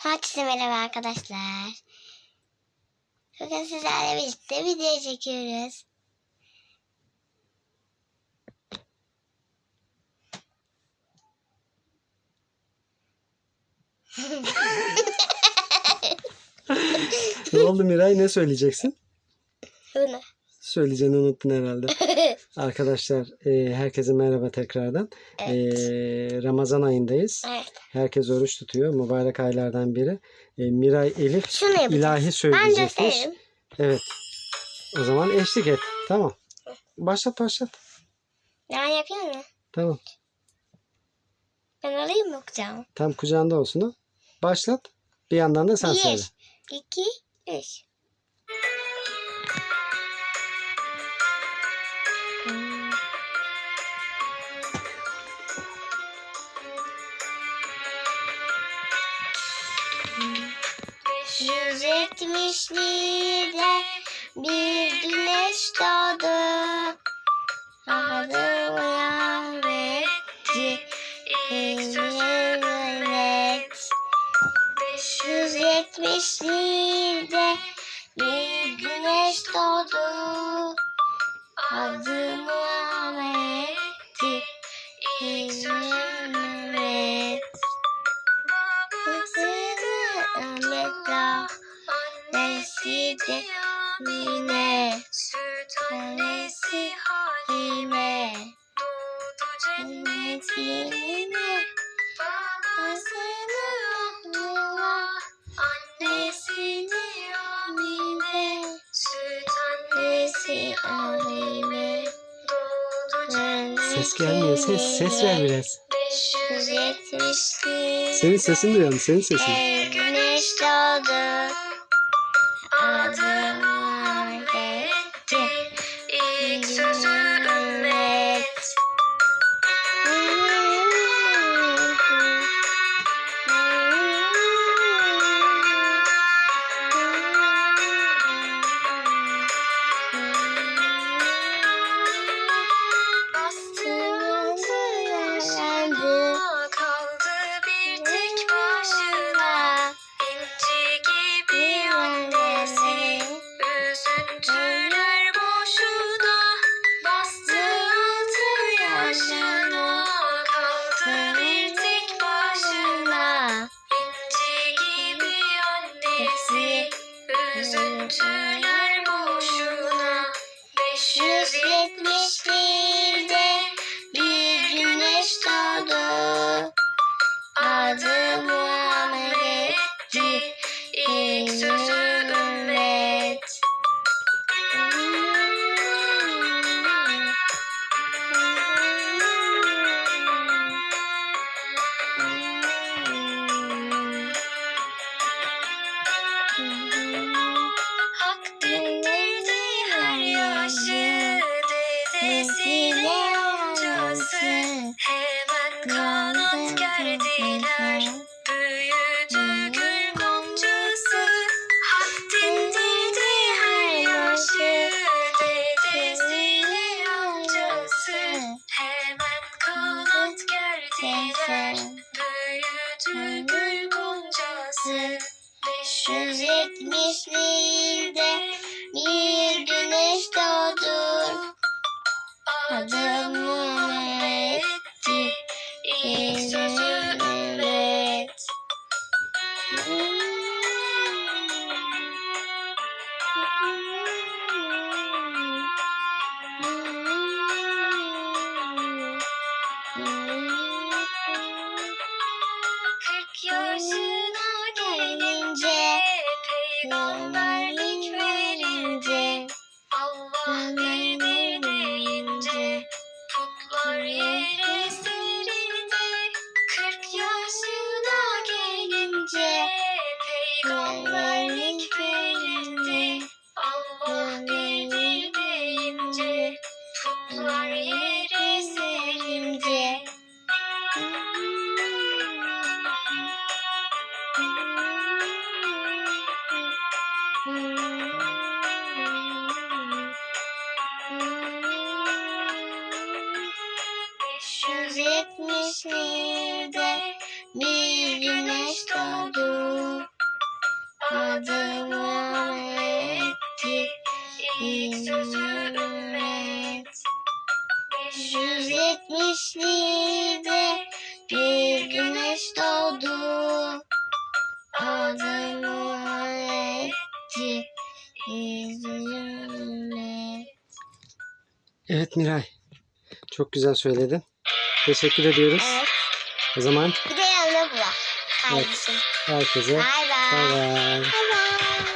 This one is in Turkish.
Herkese merhaba arkadaşlar. Bugün sizlerle birlikte video çekiyoruz. Ne oldu Miray? Ne söyleyeceksin? Bunu. Söyleyeceğini unuttun herhalde. Arkadaşlar e, herkese merhaba tekrardan. E, Ramazan ayındayız. Evet. Herkes oruç tutuyor. Mübarek aylardan biri. E, Miray Elif Şunu yapacağız. ilahi Ben söyleyecekmiş. Evet. O zaman eşlik et. Tamam. Başlat başlat. Ben yapayım mı? Tamam. Ben alayım mı kucağıma? Tam kucağında olsun o. Başlat. Bir yandan da sen söyle. Bir, iki, üç. 170'lide bir güneş doğdu. Adı uyan ve ilk sözü 570'li Annesi de Mine. Annesi Halime. Cennetine. Babasını Abdullah. Annesini Amine. Süt annesi Alime. Ses gelmiyor. Ses ses ver biraz. 570'li Senin sesin duyuyorum. Senin sesin. bir güneş doğdu. prison too. Bye. 40 177'de bir güneş doğdu. Adıma etti ilk sözü ümmet. 177'de bir güneş doğdu. Adıma etti ilk ümmet. Evet Miray. Çok güzel söyledin. Teşekkür ediyoruz. Evet. O zaman Bir de yanına bırak. Kardeşim. herkese Bay bay bay. bay. Bay bay.